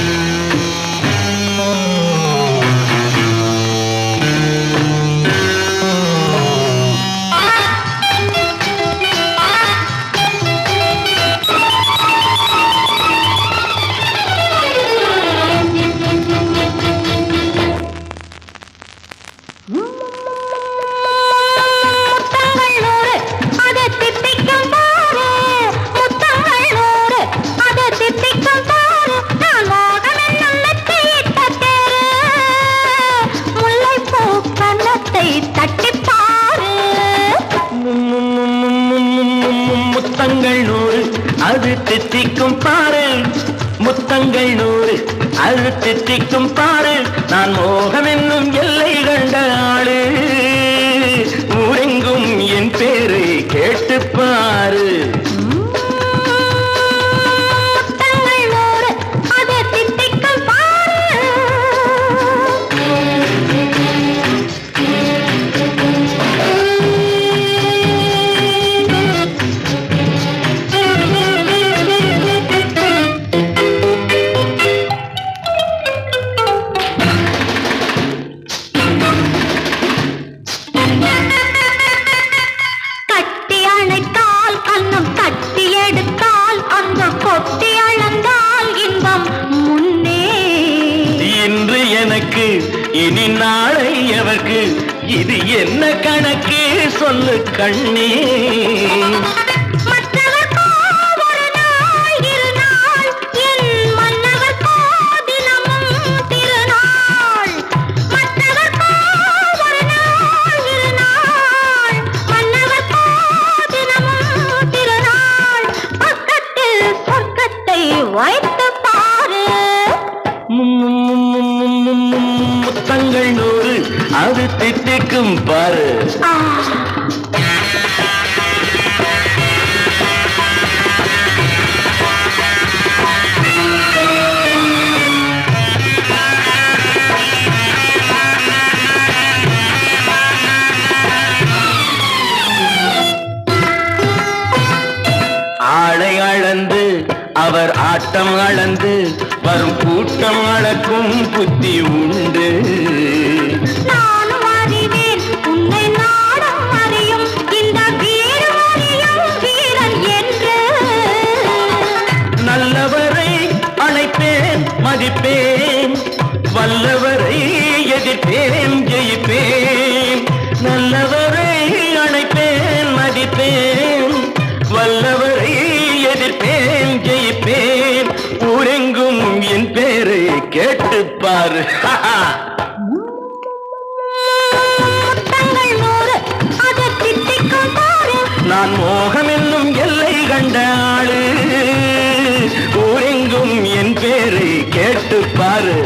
முத்தங்கள் முத்தங்கள் நூறு அது தித்திக்கும் பாரு முத்தங்கள் நூறு அது தித்திக்கும் பாரு நான் மோகம் என்னும் எல்லை கண்ட ஆளு. எனக்கு இனி நாளை எவர்க்கு? இது என்ன கணக்கு? சொல்லு கண்ணே. முத்தங்கள் நூறு அது திட்டிக்கும் பாரு. அவர் ஆட்டம் அளந்து வரும் கூட்டம் அளக்கும் புத்தி உண்டு. நல்லவரை அழைப்பேன் மதிப்பேன் வல்லவரை எதிர்ப்பேன். கேட்டுப்பாரு முத்தங்கள் நூறு அதை தித்திக்கும் பாரு நான் மோகம் என்னும் எல்லை கண்ட ஆளு. ஊரெங்கும் என் பேரை கேட்டுப்பாரு.